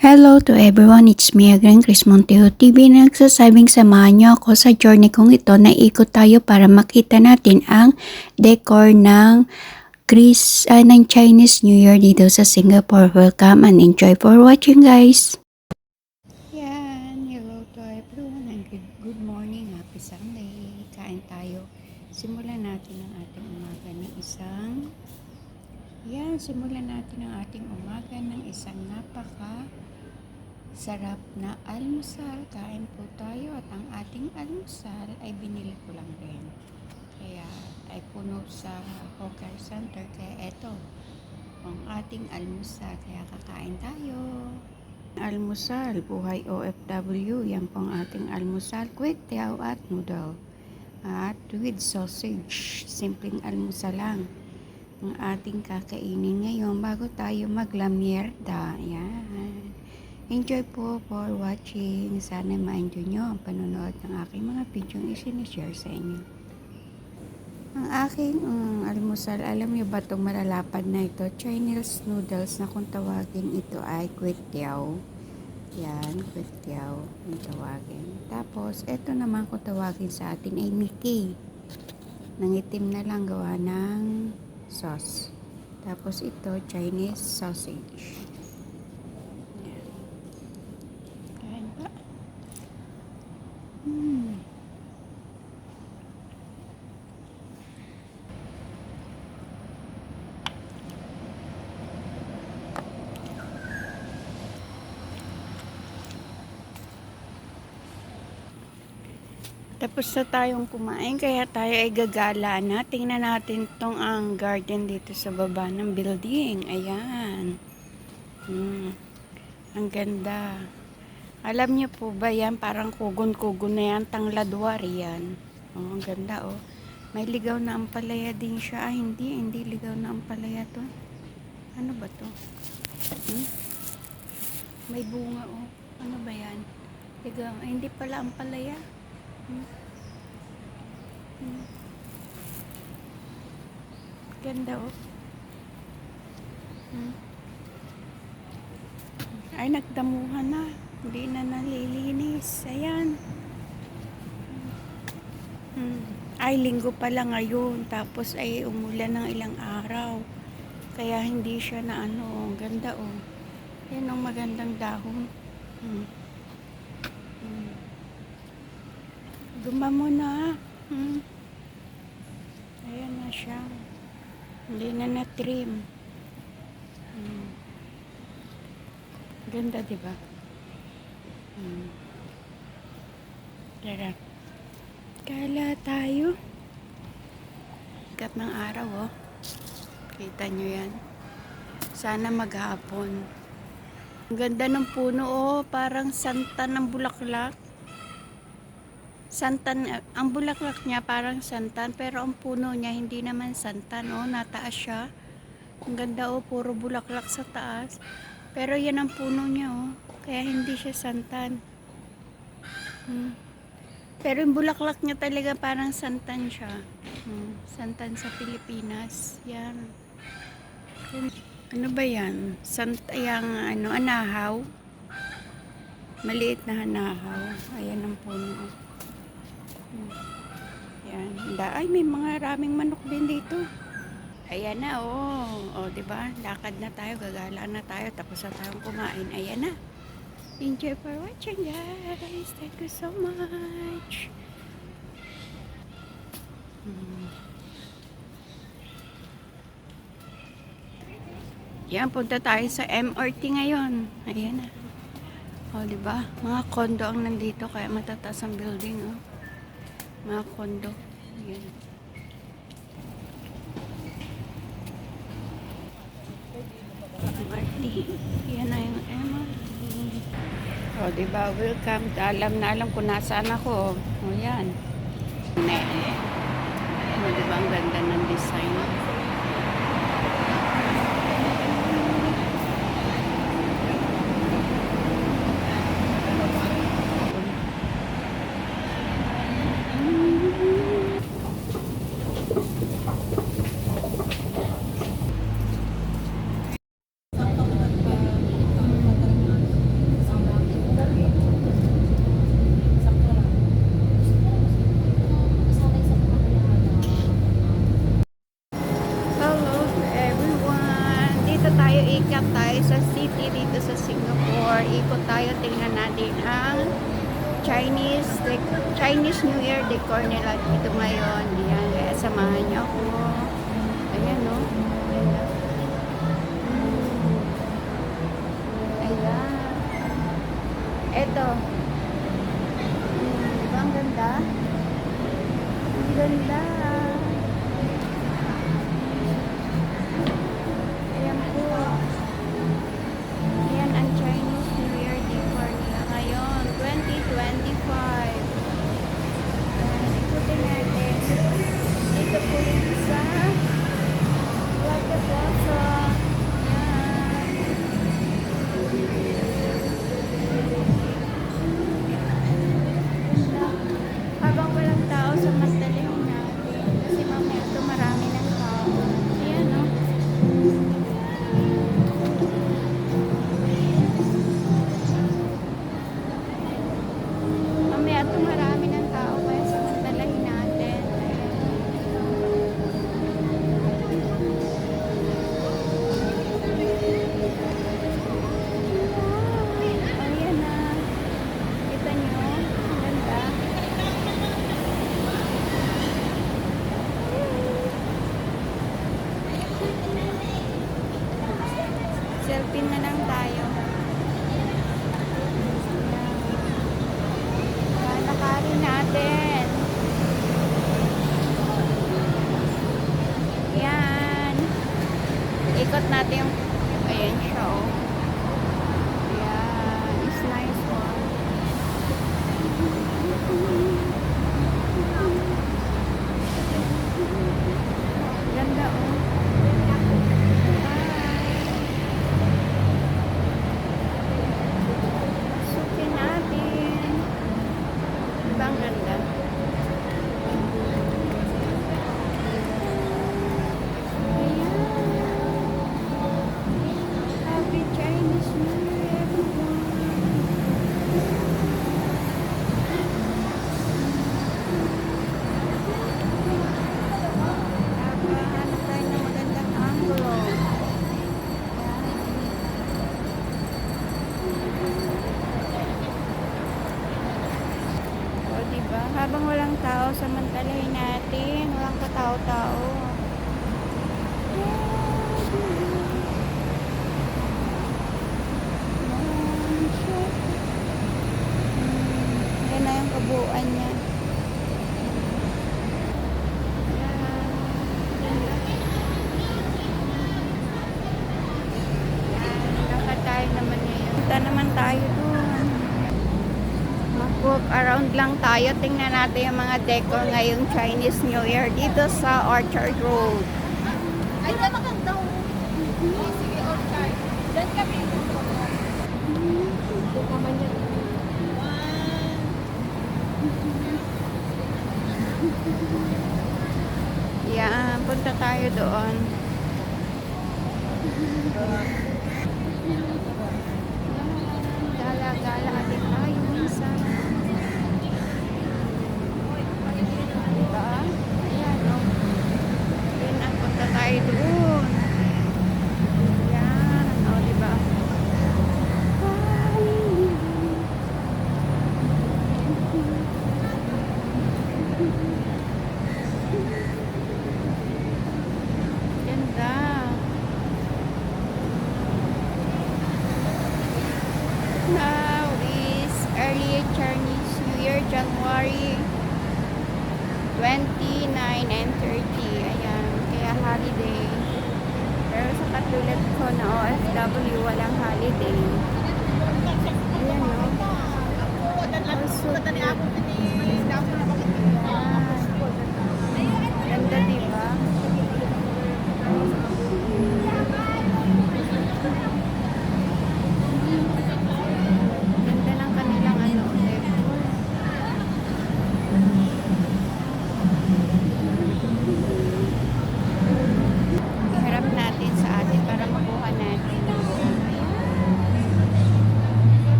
Hello to everyone, it's me again, Chris Monteo TV na nagsasabing samahan niyo ako sa journey kong ito na ikot tayo para makita natin ang decor ng Chris, ah, ng Chinese New Year dito sa Singapore. Welcome and enjoy for watching guys! Yan, hello to everyone and good, good morning, happy Sunday. Kain tayo. Simulan natin ang ating umaga ng isang yan, simulan natin ang ating umaga ng isang napaka sarap na almusal. Kain po tayo at ang ating almusal ay binili ko lang rin. Kaya ay puno sa hawker center. Kaya eto, ang ating almusal. Kaya kakain tayo. Almusal, buhay OFW. Yan po ating almusal. Quick tiaw at noodle. At with sausage. Simpleng almusal lang ang ating kakainin ngayon bago tayo maglamierda. Yan. Enjoy po for watching. Sana ma-enjoy nyo ang panonood ng aking mga video isinishare sa inyo. Ang aking um, almusal, alam niyo ba itong malalapad na ito? Chinese noodles na kung tawagin ito ay kwetiao. Yan, kwetiao kung tawagin. Tapos, ito naman kung tawagin sa atin ay Mickey. Nangitim na lang gawa ng sauce. Tapos ito, Chinese sausage. Yan. Kain pa. Hmm. Tapos na tayong kumain, kaya tayo ay gagala na. Tingnan natin tong ang garden dito sa baba ng building. Ayan. Hmm. Ang ganda. Alam niyo po ba yan, parang kugon-kugon na yan, tangladwar yan. Oh, ang ganda oh. May ligaw na ampalaya din siya. Ah, hindi, hindi ligaw na ampalaya to. Ano ba to? Hmm? May bunga oh. Ano ba yan? Ligaw, ay, hindi pala ampalaya. Ganda oh. Hmm. Ay, nagdamuhan na. Hindi na nalilinis. Ayan. Hmm. Ay, linggo pala ngayon. Tapos ay umulan ng ilang araw. Kaya hindi siya na ano. Ganda oh. Yan ang magandang dahon. Hmm. Hmm. Gumamo na. Hmm. Ayan na siya. Hindi na na-trim. Hmm. Ganda, di ba? Hmm. Tara. Kala tayo. Kat ng araw, oh. Kita nyo yan. Sana maghapon. Ang ganda ng puno, oh. Parang santa ng bulaklak. Santan, ang bulaklak niya parang santan, pero ang puno niya hindi naman santan, oh. Nataas siya. Ang ganda, oh. Puro bulaklak sa taas. Pero yan ang puno niya, oh. Kaya hindi siya santan. Hmm. Pero yung bulaklak niya talaga parang santan siya. Hmm. Santan sa Pilipinas. Yan. Yan. Ano ba yan? Sant yung ano, anahaw. Maliit na anahaw. Ayan ang puno. Oh. Yan. Ay, may mga raming manok din dito. Ayan na, oh. Oh, 'di ba? Lakad na tayo, gagala na tayo, tapos na tayong kumain. Ayan na. Enjoy for watching, guys. Thank you so much. Hmm. Yan, punta tayo sa MRT ngayon. Ayan na. Oh, 'di ba? Mga kondo ang nandito kaya matataas ang building, oh. Mga kondo. Ayan. MRT. Yan na. O, diba? Welcome. Alam na alam kung nasaan ako. O, yan. Ne. O, oh, diba? Ang ganda ng design. corner lot ito ngayon. Ayan, kaya samahan niyo ako. Ayan, no? Ayan. Ito. Hmm, diba ang ganda? Ang ganda. 12 na lang tayo. pinagbuuan niya. walk around lang tayo. Tingnan natin yung mga decor ngayong Chinese New Year dito sa Orchard Road. Ay, doon. 29 and 30. Ayan, kaya holiday. Pero sa katulad ko na OFW, walang holiday. Ayan, no? Also, ganda, diba?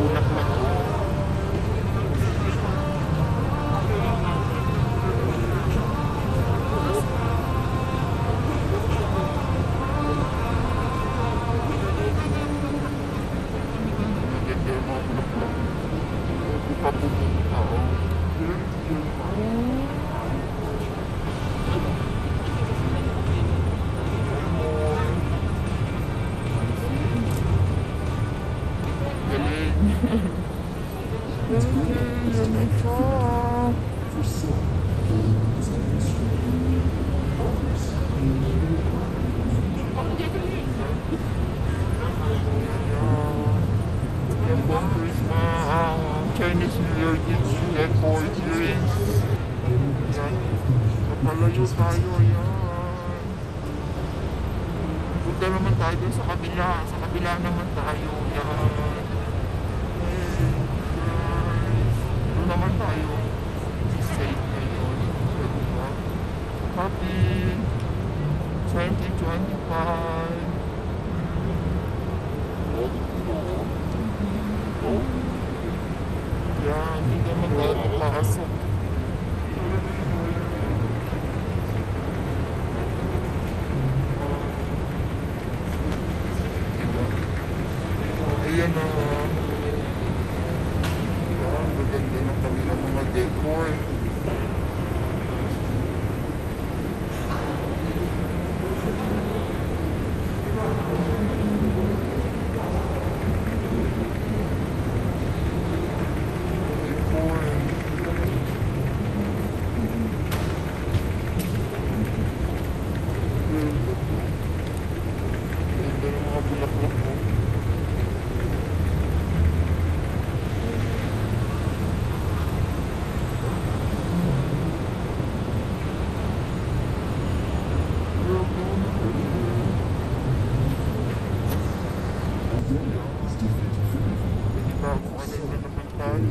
unak na. Chinese New Year gives you that boy drinks. Yan. Napalayo tayo, yan. Punta naman tayo sa kabila. Sa kabila naman tayo, yan ngayon. Diba? Happy 2025. Yan, hindi naman tayo papasok. Ayan na. Ayan, maganda ng kanilang mga decor. Decor. Ganda ng mga bulaklak mo. Hindi ba kung ano na naman tayo?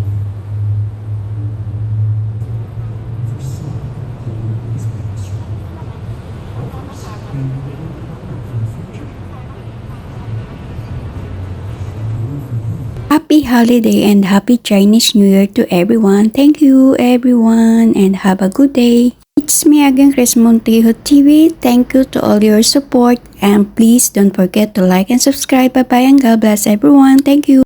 Happy holiday and happy Chinese New Year to everyone. Thank you everyone and have a good day. It's me again, Chris Montejo TV. Thank you to all your support and please don't forget to like and subscribe. Bye bye and God bless everyone. Thank you.